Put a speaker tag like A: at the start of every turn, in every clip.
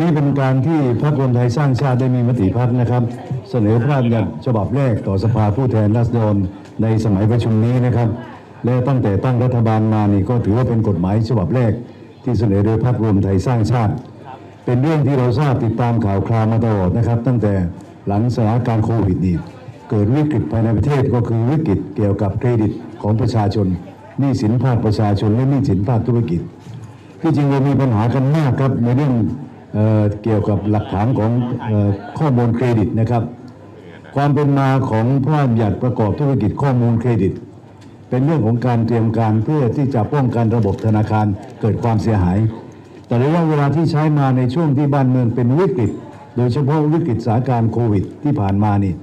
A: นี่เป็นการที่พรรครวมไทยสร้างชาติได้มีมติพักนะครับ เสนอพระราชบัญญัติฉบับแรกต่อสภาผู้แทนราษฎรในสมัยประชุมนี้นะครับ และตั้งแต่ตั้งรัฐบาลมานี่ก็ถือว่าเป็นกฎหมายฉบับแรก ที่เสนอโดยพรรครวมไทยสร้างชาติ เป็นเรื่องที่เราทราบติดตามข่าวคราวมาตลอดนะครับ ตั้งแต่หลังสถานการณ์โควิดนี่เกิดวิกฤตภายในประเทศก็คือวิกฤตเกี่ยวกับเครดิตของประชาชนหนี้สินภาคประชาชนและหนี้สินภาคธุรกิจที่จริงเรามีปัญหากันมากครับในเรื่อง เอ่อเกี่ยวกับหลักฐานของเอ่อข้อมูลเครดิตนะครับ ความเป็นมาของพระราชบัญญัติประกอบธุรกิจข้อมูลเครดิต เป็นเรื่องของการเตรียมการเพื่อที่จะป้องกันระบบธนาคารเกิดความเสียหาย แต่ระยะเวลาที่ใช้มาในช่วงที่บ้านเมืองเป็นวิกฤต โดยเฉพาะวิกฤตสถานการณ์โควิด ที่ผ่านมานี่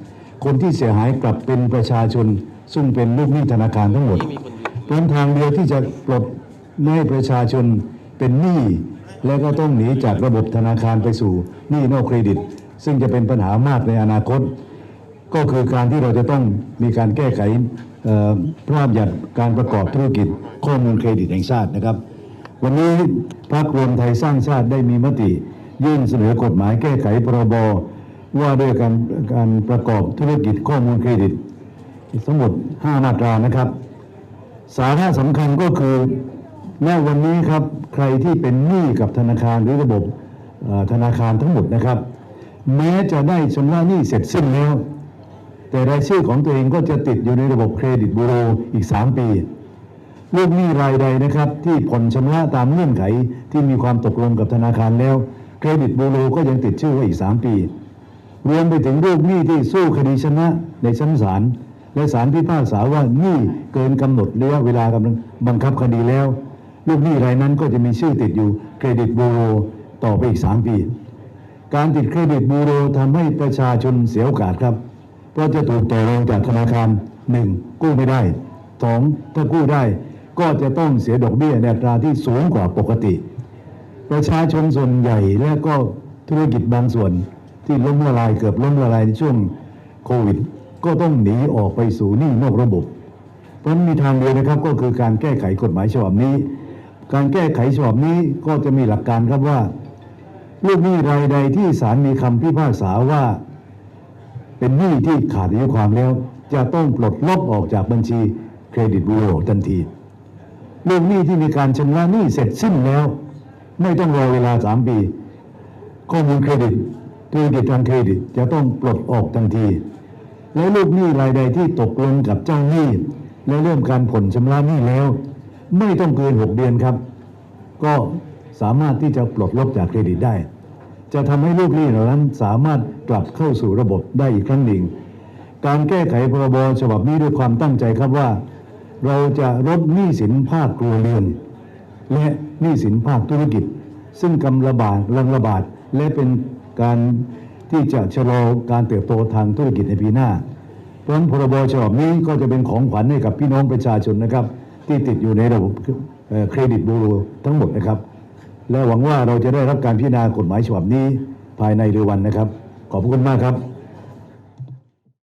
A: คนที่เสียหายกลับเป็นประชาชน ซึ่งเป็นลูกหนี้ธนาคารทั้งหมดเพราะฉะนั้นทางเดียวที่จะปลดไม่ให้ประชาชนเป็นหนี้ และก็ต้องหนีจากระบบธนาคารไปสู่หนี้นอกเครดิต ซึ่งจะเป็นปัญหามากในอนาคต ก็คือการที่เราจะต้องมีการแก้ไขพระราชบัญญัติการประกอบธุรกิจข้อมูลเครดิตแห่งชาตินะครับ วันนี้พรรครวมไทยสร้างชาติได้มีมติ ยื่นเสนอกฎหมายแก้ไขพรบว่าด้วยการการประกอบธุรกิจข้อมูลเครดิตทั้งหมด 5 มาตรานะครับ สาระสำคัญก็คือ ณวันนี้ครับใครที่เป็นหนี้กับธนาคารหรือระบบธนาคารทั้งหมดนะครับ แม้จะได้ชำระหนี้เสร็จสิ้นแล้วแต่รายชื่อของตัวเองก็จะติดอยู่ในระบบเครดิตบูโรอีก 3 ปี ลูกหนี้รายใดนะครับ ที่ผ่อนชำระตามเงื่อนไขที่มีความตกลงกับธนาคารแล้ว เครดิตบูโรก็ยังติดชื่อไว้อีก 3 ปี รวมไปถึงลูกหนี้ที่สู้คดีชนะในชั้นศาลและศาลพิพากษาว่าหนี้เกินกำหนดระยะเวลากำลังบังคับคดีแล้ว ลูกหนี้รายนั้นก็จะมีชื่อติดอยู่เครดิตบูโรต่อไปอีก 3 ปี การติดเครดิตบูโรทำให้ประชาชนเสียโอกาสครับ เพราะจะถูกต่อรองจากธนาคารหนึ่งกู้ไม่ได้สองถ้ากู้ได้ก็จะต้องเสียดอกเบี้ยในอัตราที่สูงกว่าปกติ ประชาชนส่วนใหญ่และก็ธุรกิจบางส่วนที่ล้มละลายเกือบล้มละลายในช่วงโควิด ก็ต้องหนีออกไปสู่หนี้นอกระบบ เพราะฉะนั้นมีทางเดียวนะครับก็คือการแก้ไขกฎหมายฉบับนี้ การแก้ไขฉบับนี้ก็จะมีหลักการครับว่า ลูกหนี้รายใดที่ศาลมีคำพิพากษาว่า เป็นหนี้ที่ขาดอายุความแล้ว จะต้องปลดลบออกจากบัญชีเครดิตบูโรทันทีลูกหนี้ที่มีการชำระหนี้เสร็จสิ้นแล้ว ไม่ต้องรอเวลา3ปี ข้อมูลเครดิตธุรกิจทางเครดิตจะต้องปลดออกทันที และลูกหนี้รายใดที่ตกลงกับเจ้าหนี้และเริ่มการผ่อนชำระหนี้แล้ว ไม่ต้องเกิน 6 เดือนครับ ก็สามารถที่จะปลดลบจากเครดิตได้ จะทำให้ลูกหนี้เหล่านั้นสามารถกลับเข้าสู่ระบบได้อีกครั้งหนึ่ง การแก้ไขพรบฉบับนี้ด้วยความตั้งใจครับว่า เราจะลดหนี้สินภาคครัวเรือน และหนี้สินภาคธุรกิจ ซึ่งกำลังระบาดลังระบาดและเป็นการที่จะชะลอการเติบโตทางธุรกิจในปีหน้า เพราะฉะนั้นพรบฉบับนี้ก็จะเป็นของขวัญให้กับพี่น้องประชาชนนะครับ ที่ติดอยู่ในระบบเครดิตบูโรทั้งหมดนะครับ และหวังว่าเราจะได้รับการพิจารณากฎหมายฉบับนี้ภายในเร็ววันนะครับ ขอบพระคุณมากครับ